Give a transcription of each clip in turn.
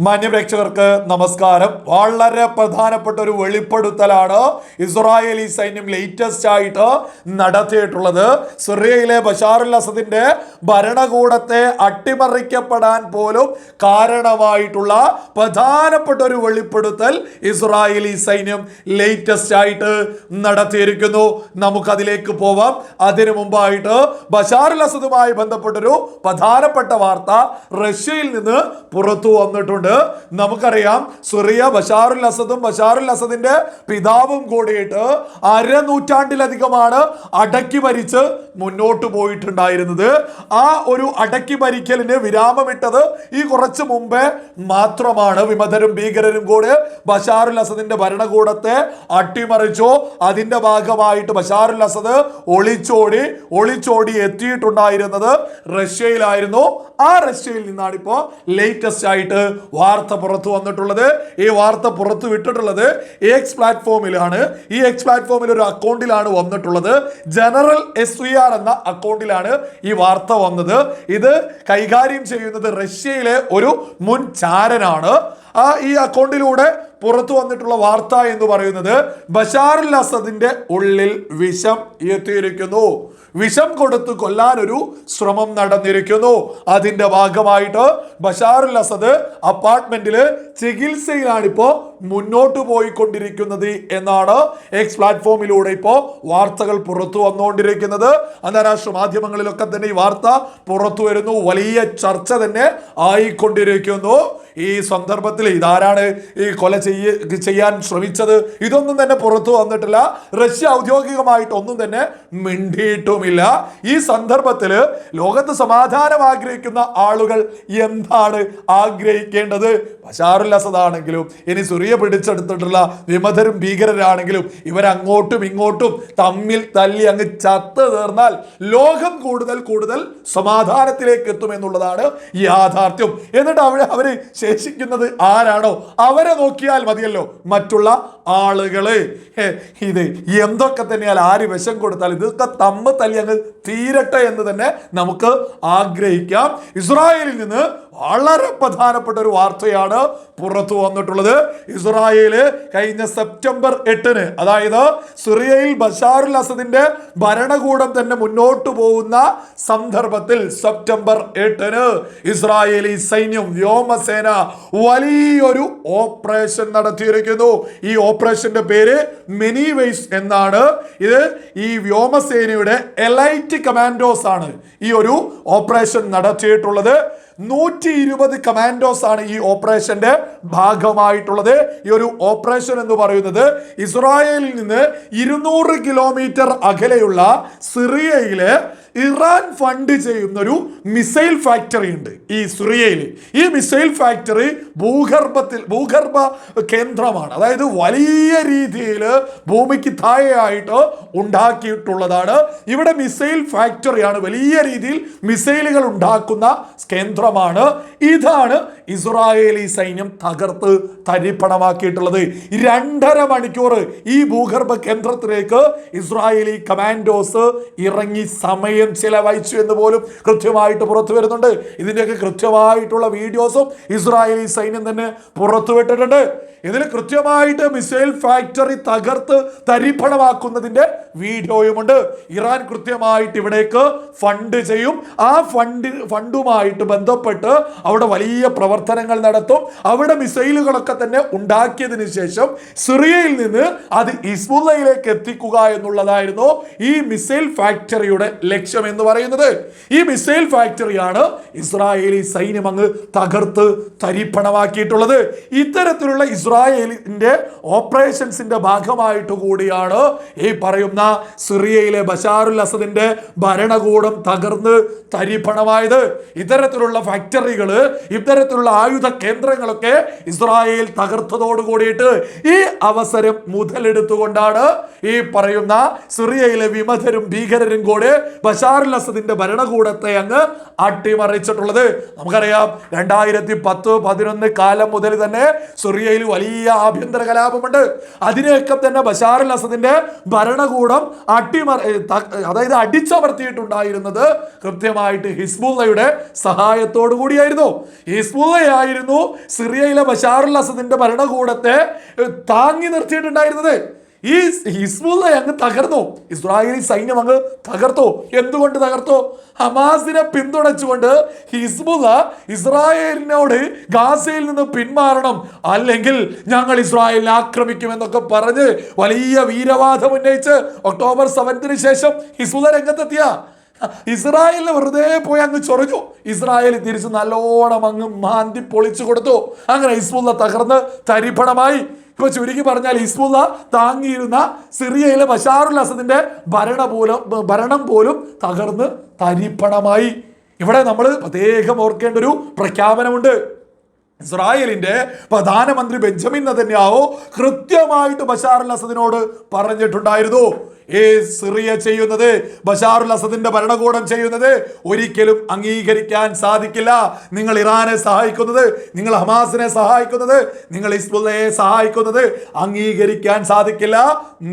മാന്യപ്രേക്ഷകർക്ക് നമസ്കാരം. വളരെ പ്രധാനപ്പെട്ട ഒരു വെളിപ്പെടുത്തലാണ് ഇസ്രായേലി സൈന്യം ലേറ്റസ്റ്റ് ആയിട്ട് നടത്തിയിട്ടുള്ളത്. സിറിയയിലെ ബഷാറുൽ അസദിന്റെ ഭരണകൂടത്തെ അട്ടിമറിക്കപ്പെടാൻ പോലും കാരണമായിട്ടുള്ള പ്രധാനപ്പെട്ട ഒരു വെളിപ്പെടുത്തൽ ഇസ്രായേലി സൈന്യം ലേറ്റസ്റ്റ് ആയിട്ട് നടത്തിയിരിക്കുന്നു. നമുക്കതിലേക്ക് പോവാം. അതിനു മുമ്പായിട്ട് ബഷാറുൽ അസദുമായി ബന്ധപ്പെട്ടൊരു പ്രധാനപ്പെട്ട വാർത്ത റഷ്യയിൽ നിന്ന് പുറത്തു വന്നിട്ടുണ്ട്. നമുക്കറിയാം സുറിയ ബഷാറുൽ അസദും ബഷാറുൽ അസദിന്റെ പിതാവും കൂടിയിട്ട് അരനൂറ്റാണ്ടിലധികമാണ് അടക്കി ഭരിച്ച് മുന്നോട്ട് പോയിട്ടുണ്ടായിരുന്നത്. ആ ഒരു അടക്കി ഭരിക്കലിന് വിരാമമിട്ടത് ഈ കുറച്ച് മുമ്പേ മാത്രമാണ്. വിമതരും ഭീകരരും കൂടെ ബഷാറുൽ അസദിന്റെ ഭരണകൂടത്തെ അട്ടിമറിച്ചു. അതിന്റെ ഭാഗമായിട്ട് ബഷാറുൽ അസദ് ഒളിച്ചോടി ഒളിച്ചോടി എത്തിയിട്ടുണ്ടായിരുന്നത് റഷ്യയിലായിരുന്നു. ആ റഷ്യയിൽ നിന്നാണ് ഇപ്പോൾ ലേറ്റസ്റ്റ് ആയിട്ട് വാർത്ത പുറത്തു വന്നിട്ടുള്ളത്. ഈ വാർത്ത പുറത്തു വിട്ടിട്ടുള്ളത് എക്സ് പ്ലാറ്റ്ഫോമിലാണ് ഈ എക്സ് പ്ലാറ്റ്ഫോമിൽ ഒരു അക്കൗണ്ടിലാണ് വന്നിട്ടുള്ളത്. ജനറൽ എസ് വി ആർ എന്ന അക്കൗണ്ടിലാണ് ഈ വാർത്ത വന്നത്. ഇത് കൈകാര്യം ചെയ്യുന്നത് റഷ്യയിലെ ഒരു മുൻ ചാരനാണ്. ആ ഈ അക്കൗണ്ടിലൂടെ പുറത്തു വന്നിട്ടുള്ള വാർത്ത എന്ന് പറയുന്നത് ബഷാറുൽ അസദിന്റെ ഉള്ളിൽ വിഷം എത്തിയിരിക്കുന്നു. വിഷം കൊടുത്ത് കൊല്ലാൻ ഒരു ശ്രമം നടന്നിരിക്കുന്നു. അതിന്റെ ഭാഗമായിട്ട് ബഷാറുൽ അസദ് അപ്പാർട്ട്മെന്റിൽ ചികിത്സയിലാണ് ഇപ്പോൾ മുന്നോട്ട് പോയിക്കൊണ്ടിരിക്കുന്നത് എന്നാണ് എക്സ് പ്ലാറ്റ്ഫോമിലൂടെ ഇപ്പോൾ വാർത്തകൾ പുറത്തു വന്നുകൊണ്ടിരിക്കുന്നത്. അന്താരാഷ്ട്ര മാധ്യമങ്ങളിലൊക്കെ തന്നെ ഈ വാർത്ത പുറത്തു വരുന്നു. വലിയ ചർച്ച തന്നെ ആയിക്കൊണ്ടിരിക്കുന്നു. ഈ സന്ദർഭത്തിൽ ഇതാരാണ് ഈ കൊല ചെയ്യ ചെയ്യാൻ ശ്രമിച്ചത്? ഇതൊന്നും തന്നെ പുറത്തു വന്നിട്ടില്ല. റഷ്യ ഔദ്യോഗികമായിട്ട് ഒന്നും തന്നെ മിണ്ടിയിട്ടുമില്ല. ഈ സന്ദർഭത്തിൽ ലോകത്ത് സമാധാനം ആഗ്രഹിക്കുന്ന ആളുകൾ എന്താണ് ആഗ്രഹിക്കേണ്ടത്? ബഷാറുൽ അസദ് ആണെങ്കിലും ഇനി സുറിയ പിടിച്ചെടുത്തിട്ടുള്ള വിമതരും ഭീകരരാണെങ്കിലും ഇവരങ്ങോട്ടും ഇങ്ങോട്ടും തമ്മിൽ തല്ലി അങ്ങ് ചത്ത് തീർന്നാൽ ലോകം കൂടുതൽ കൂടുതൽ സമാധാനത്തിലേക്ക് എത്തുമെന്നുള്ളതാണ് യാഥാർത്ഥ്യം. എന്നിട്ട് അവർ അവർ ശേഷിക്കുന്നത് ആരാണോ? അവരെ നോക്കിയാൽ മതിയല്ലോ മറ്റുള്ള ആളുകൾ. ഇത് എന്തൊക്കെ തന്നെയാൽ ആര് വിഷം കൊടുത്താൽ ഇതൊക്കെ തമ്മ് തല്ലി അങ്ങ് തീരട്ടെ എന്ന് തന്നെ നമുക്ക് ആഗ്രഹിക്കാം. ഇസ്രായേലിൽ നിന്ന് വളരെ പ്രധാനപ്പെട്ട ഒരു വാർത്തയാണ് പുറത്തു വന്നിട്ടുള്ളത്. ഇസ്രായേൽ കഴിഞ്ഞ സെപ്റ്റംബർ എട്ടിന് അതായത് സിറിയയിൽ ബഷാറുൽ അസദിന്റെ ഭരണകൂടം തന്നെ മുന്നോട്ട് പോകുന്ന സന്ദർഭത്തിൽ സെപ്റ്റംബർ എട്ടിന് ഇസ്രായേലി സൈന്യം വ്യോമസേന വലിയൊരു ഓപ്പറേഷൻ നടത്തിയിരിക്കുന്നു. ഈ ഓപ്പറേഷന്റെ പേര് മെനിവേസ് എന്നാണ്. ഇത് ഈ വ്യോമസേനയുടെ എലൈറ്റ് കമാൻഡോസ് ആണ് ഈ ഒരു ഓപ്പറേഷൻ നടത്തിയിട്ടുള്ളത്. നൂറ്റി ഇരുപത് കമാൻഡോസ് ആണ് ഈ ഓപ്പറേഷന്റെ ഭാഗമായിട്ടുള്ളത്. ഈ ഒരു ഓപ്പറേഷൻ എന്ന് പറയുന്നത് ഇസ്രായേലിൽ നിന്ന് ഇരുന്നൂറ് കിലോമീറ്റർ അകലെയുള്ള സിറിയയിലെ ഇറാൻ ഫണ്ട് ചെയ്യുന്ന ഒരു മിസൈൽ ഫാക്ടറി ഉണ്ട് ഈ സിറിയയിൽ ഈ മിസൈൽ ഫാക്ടറി ഭൂഗർഭത്തിൽ ഭൂഗർഭ കേന്ദ്രമാണ്. അതായത് വലിയ രീതിയിൽ ഭൂമിക്ക് താഴെയായിട്ട് ഉണ്ടാക്കിയിട്ടുള്ളതാണ്. ഇവിടെ മിസൈൽ ഫാക്ടറിയാണ് വലിയ രീതിയിൽ മിസൈലുകൾ ഉണ്ടാക്കുന്ന കേന്ദ്രമാണ്. ഇതാണ് ഇസ്രായേലി സൈന്യം തകർത്ത് തരിപ്പണമാക്കിയിട്ടുള്ളത്. രണ്ടര മണിക്കൂർ ഈ ഭൂഗർഭ കേന്ദ്രത്തിലേക്ക് ഇസ്രായേലി കമാൻഡോസ് ഇറങ്ങി സമയം ചിലവഴിച്ചു എന്ന് പോലും കൃത്യമായിട്ട് പുറത്തു വരുന്നുണ്ട്. ഇതിന്റെയൊക്കെ കൃത്യമായിട്ടുള്ള വീഡിയോസും ഇസ്രായേലി സൈന്യം തന്നെ പുറത്തുവിട്ടിട്ടുണ്ട് ഇതിൽ കൃത്യമായിട്ട് മിസൈൽ ഫാക്ടറി തകർത്ത് തരിപ്പണമാക്കുന്നതിന്റെ വീഡിയോയുമുണ്ട്. ഇറാൻ കൃത്യമായിട്ട് ഇവിടേക്ക് ഫണ്ട് ചെയ്യും. ആ ഫണ്ട് ഫണ്ടുമായിട്ട് ബന്ധപ്പെട്ട് അവിടെ വലിയ പ്രവർത്തനങ്ങൾ നടത്തും. അവിടെ മിസൈലുകളൊക്കെ തന്നെ ഉണ്ടാക്കിയതിനു ശേഷം സിറിയയിൽ നിന്ന് അത് ഇസ്മുല്ലയിലേക്ക് എത്തിക്കുക എന്നുള്ളതായിരുന്നു ഈ മിസൈൽ ഫാക്ടറിയുടെ ലക്ഷ്യം. എന്ന് പറയുന്നത്. ഈ മിസൈൽ ഫാക്ടറിയാണ് ഇസ്രായേലി സൈന്യം അങ്ങ് തകർത്ത് തരിപ്പണമാക്കിയിട്ടുള്ളത്. ഇത്തരത്തിലുള്ള ഇസ്രായേലിന്റെ ഓപ്പറേഷൻസിന്റെ ഭാഗമായിട്ട് കൂടിയാണ് ഈ പറയുന്ന സിറിയയിലെ ബഷാറുൽ അസദിന്റെ ഭരണകൂടം തകർന്ന് തരിപ്പണമായത്. ഇത്തരത്തിലുള്ള ഫാക്ടറികൾ ഇത്തരത്തിലുള്ള ആയുധ കേന്ദ്രങ്ങളൊക്കെ ഇസ്രായേൽ തകർത്തതോട് കൂടിയിട്ട് ഈ അവസരം മുതലെടുത്തുകൊണ്ടാണ് ഈ പറയുന്ന സിറിയയിലെ വിമതരും ഭീകരരും കൂടെ ബഷാറുൽ അസദിന്റെ ഭരണകൂടത്തെ അങ്ങ് അട്ടിമറിച്ചിട്ടുള്ളത്. നമുക്കറിയാം രണ്ടായിരത്തി പത്ത് പതിനൊന്ന് കാലം മുതൽ തന്നെ സിറിയയിൽ വലിയ ആഭ്യന്തര കലാപമുണ്ട്. അതിനെയൊക്കെ തന്നെ ബഷാറുൽ അസദിന്റെ ഭരണകൂടം അട്ടിമറി അതായത് അടിച്ചമർത്തിയിട്ടുണ്ടായിരുന്നത് കൃത്യമായിട്ട് ഹിസ്ബുള്ളയുടെ സഹായത്തോടു കൂടിയായിരുന്നു. ഹിസ്ബുള്ളയായിരുന്നു സിറിയയിലെ ബഷാറുൽ അസദിന്റെ ഭരണകൂടത്തെ താങ്ങി നിർത്തിയിട്ടുണ്ടായിരുന്നത്. ഈ ഹിസ്ബുള്ള അങ്ങ് തകർന്നു. ഇസ്രായേലി സൈന്യം അങ്ങ് തകർത്തു. എന്തുകൊണ്ട് തകർത്തു? ഹമാസിനെ പിന്തുണച്ചുകൊണ്ട് ഹിസ്ബുള്ള ഇസ്രായേലിനോട് ഗാസയിൽ നിന്ന് പിന്മാറണം. അല്ലെങ്കിൽ ഞങ്ങൾ ഇസ്രായേലിനെ ആക്രമിക്കുമെന്നൊക്കെ പറഞ്ഞ് വലിയ വീരവാദം ഉന്നയിച്ച് ഒക്ടോബർ സെവൻത്തിന് ശേഷം ഹിസ്ബുള്ള രംഗത്തെത്തിയ. ഇസ്രായേലിന് വെറുതെ പോയി അങ്ങ് ചൊറിഞ്ഞു. ഇസ്രായേൽ തിരിച്ച് നല്ലോണം അങ്ങ് മാന്തി പൊളിച്ചു കൊടുത്തു. അങ്ങനെ ഹിസ്ബുള്ള തകർന്ന് തരിപ്പണമായി. ഇപ്പൊ ചുരുക്കി പറഞ്ഞാൽ ഹിസ്ബുള്ള താങ്ങിയിരുന്ന സിറിയയിലെ ബഷാറുൽ അസദിന്റെ ഭരണ പോലും ഭരണം പോലും തകർന്ന് തരിപ്പണമായി. ഇവിടെ നമ്മൾ പ്രത്യേകം ഓർക്കേണ്ട ഒരു പ്രഖ്യാപനമുണ്ട്. ഇസ്രായേലിന്റെ പ്രധാനമന്ത്രി ബെഞ്ചമിൻ നതന്യാവോ കൃത്യമായിട്ട് ബഷാറുൽ അസദിനോട് പറഞ്ഞിട്ടുണ്ടായിരുന്നു. ഈ സിറിയ ചെയ്യുന്നത്? ബഷാറുൽ അസദിന്റെ ഭരണകൂടം ചെയ്യുന്നത്? ഒരിക്കലും അംഗീകരിക്കാൻ സാധിക്കില്ല. നിങ്ങൾ ഇറാനെ സഹായിക്കുന്നത് നിങ്ങൾ ഹമാസിനെ സഹായിക്കുന്നത് നിങ്ങൾ ഇസ്ബുല്ലയെ സഹായിക്കുന്നത് അംഗീകരിക്കാൻ സാധിക്കില്ല.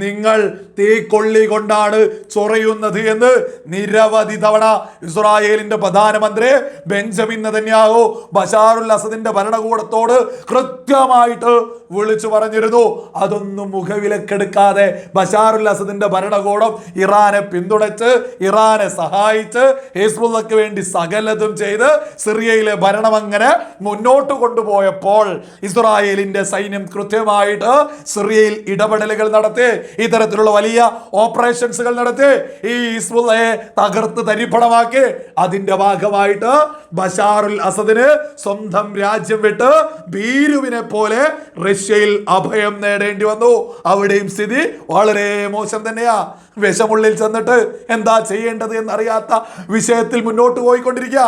നിങ്ങൾ തീക്കൊള്ളി കൊണ്ടാണ് ചൊറയുന്നത് എന്ന് നിരവധി തവണ ഇസ്രായേലിന്റെ പ്രധാനമന്ത്രി ബെഞ്ചമിൻ നെതന്യാഹു ബഷാറുൽ അസദിന്റെ ഭരണകൂടത്തോട് കൃത്യമായിട്ട് വിളിച്ചു പറഞ്ഞിരുന്നു. അതൊന്നും മുഖവിലക്കെടുക്കാതെ ബഷാറുൽ അസദിന്റെ ഭരണകൂടം ഇറാനെ പിന്തുണച്ച് ഇറാനെ സഹായിച്ച് ഹിസ്ബുള്ളക്ക് വേണ്ടി സകലതും ചെയ്ത് സിറിയയിലെ ഭരണം അങ്ങനെ മുന്നോട്ട് കൊണ്ടുപോയപ്പോൾ ഇസ്രായേലിന്റെ സൈന്യം കൃത്യമായിട്ട് സിറിയയിൽ ഇടപെടലുകൾ നടത്തി ഇത്തരത്തിലുള്ള വലിയ ഓപ്പറേഷൻസുകൾ നടത്തി ഈ ഹിസ്ബുള്ളയെ തകർത്ത് തരിപ്പണമാക്കി അതിന്റെ ഭാഗമായിട്ട് ബഷാറുൽ അസദിന് സ്വന്തം രാജ്യം വിട്ട് ഭീരുവിനെ പോലെ റഷ്യയിൽ അഭയം നേടേണ്ടി വന്നു. അവിടെയും സ്ഥിതി വളരെ മോശം തന്നെയാ വിഷമുള്ളിൽ ചെന്നിട്ട് എന്താ ചെയ്യേണ്ടത് എന്നറിയാത്ത വിഷയത്തിൽ മുന്നോട്ട് പോയിക്കൊണ്ടിരിക്കുക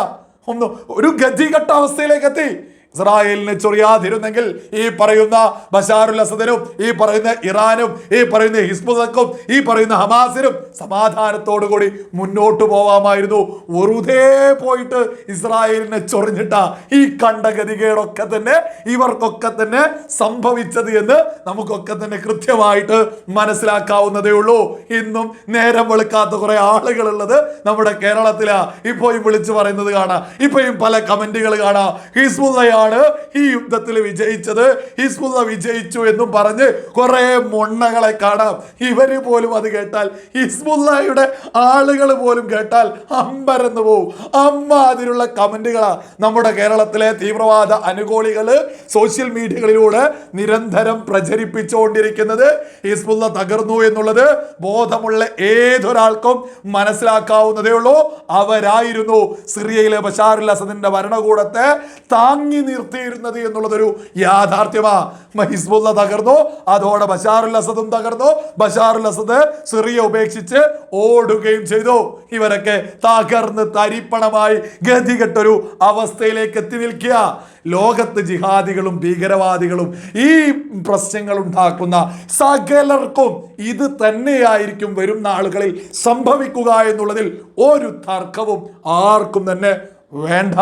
ഒന്ന് ഒരു ഗതികെട്ട അവസ്ഥയിലേക്ക് എത്തി. ഇസ്രായേലിനെ ചൊറിയാതിരുന്നെങ്കിൽ ഈ പറയുന്ന ബഷാറുൽ അസദനും ഈ പറയുന്ന ഇറാനും ഈ പറയുന്ന ഹിസ്ബുദക്കും ഈ പറയുന്ന ഹമാസിനും സമാധാനത്തോടു കൂടി മുന്നോട്ട് പോവാമായിരുന്നു. വെറുതെ പോയിട്ട് ഇസ്രായേലിനെ ചൊറിഞ്ഞിട്ട ഈ കണ്ട ഗതികേടൊക്കെ തന്നെ ഇവർക്കൊക്കെ തന്നെ സംഭവിച്ചത് എന്ന് നമുക്കൊക്കെ തന്നെ കൃത്യമായിട്ട് മനസ്സിലാക്കാവുന്നതേ ഉള്ളൂ. ഇന്നും നേരം വെളുക്കാത്ത കുറെ ആളുകളുള്ളത് നമ്മുടെ കേരളത്തിലാ. ഇപ്പോഴും വിളിച്ചു പറയുന്നത് കാണാം. ഇപ്പോഴും പല കമന്റുകൾ കാണാം. ഹിസ്ബുള്ളയാണ് ഈ യുദ്ധത്തിൽ വിജയിച്ചത്. ഹിസ്ബുള്ള വിജയിച്ചു എന്നും പറഞ്ഞ് കുറേ മൊണ്ണകളെ കാണാം. ഇവർ പോലും അത് കേട്ടാൽ ഹിസ്ബുള്ളയുടെ ആളുകൾ പോലും കേട്ടാൽ അമ്പരന്ന് പോവും. അമ്മ അതിലുള്ള കമന്റുകളാ നമ്മുടെ കേരളത്തിലെ തീവ്രവാദ അനുകൂലികൾ സോഷ്യൽ മീഡിയകളിലൂടെ നിരന്തരം പ്രചരിപ്പിച്ചുകൊണ്ടിരിക്കുന്നത്. ഹിസ്ബുള്ള തകർന്നു എന്നുള്ളത് ബോധമുള്ള ഏതൊരാൾക്കും മനസ്സിലാക്കാവുന്നതേ ഉള്ളൂ. അവരായിരുന്നു സിറിയയിലെ ബഷാറുൽ അസദിന്റെ ഭരണകൂടത്തെ താങ്ങി നിർത്തിയിരുന്നത് എന്നുള്ളതൊരു യാഥാർത്ഥ്യമാ. മഹിസ്ബുല്ല തകർന്നു അതോടെ ബഷാറുൽ അസദും തകർന്നു. ബഷാറുൽ അസദ് സിറിയ ഉപേക്ഷിച്ച് ഓടുകയും ചെയ്തു. ഇവരൊക്കെ തകർന്ന് തരിപ്പണമായി ഗതികെട്ടൊരു അവസ്ഥയിലേക്ക് എത്തി നിൽക്കുക. ലോകത്ത് ജിഹാദികളും ഭീകരവാദികളും ഈ പ്രശ്നങ്ങൾ ഉണ്ടാക്കുന്ന സകലർക്കും ഇത് തന്നെയായിരിക്കും വരും നാളുകളിൽ സംഭവിക്കുക എന്നുള്ളതിൽ ഒരു തർക്കവും ആർക്കും തന്നെ വേണ്ട.